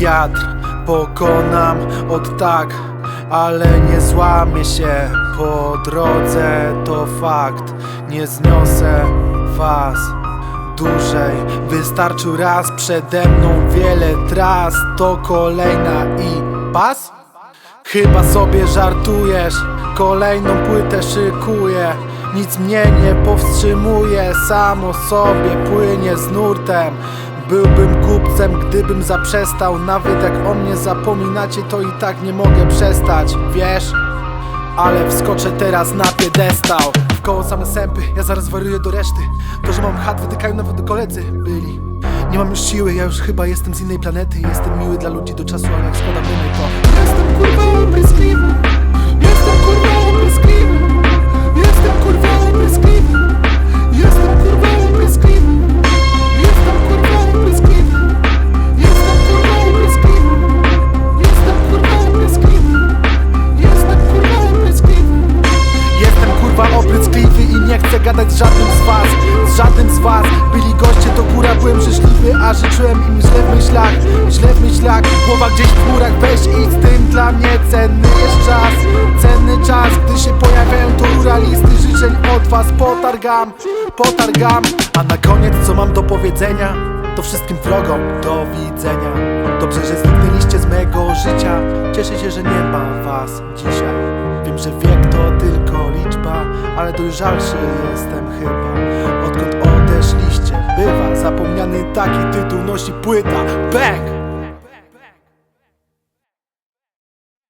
wiatr pokonam od tak Ale nie złamię się. Po drodze, to fakt Nie zniosę was dłużej. Wystarczył raz przede mną wiele tras To kolejna i pas? Chyba sobie żartujesz Kolejną płytę szykuję. Nic mnie nie powstrzymuje Samo sobie płynie z nurtem Byłbym kupcem, gdybym zaprzestał. Nawet jak o mnie zapominacie To i tak nie mogę przestać Wiesz? Ale wskoczę teraz na piedestał. W koło same sępy, ja zaraz wariuję do reszty. To, że mam chat, wytykają nawet koledzy. Byli. Nie mam już siły, ja już chyba jestem z innej planety. Jestem miły dla ludzi do czasu, ale jak składam to Jestem kurwa gadać z żadnym z was Z żadnym z was. Byli goście to góra, byłem życzliwy A życzyłem im źle w myślach Źle w myślach, głowa gdzieś w chmurach Weź idź z tym dla mnie cenny jest czas Cenny czas, gdy się pojawiają to rura listy życzeń od was Potargam, potargam. A na koniec co mam do powiedzenia? To wszystkim wrogom do widzenia. Dobrze, że zniknęliście z mego życia. Cieszę się, że nie ma was dzisiaj. Wiem, że wiek to tylko Ale dojrzalszy jestem chyba Odkąd odeszliście Bywa zapomniany taki tytuł nosi płyta Back!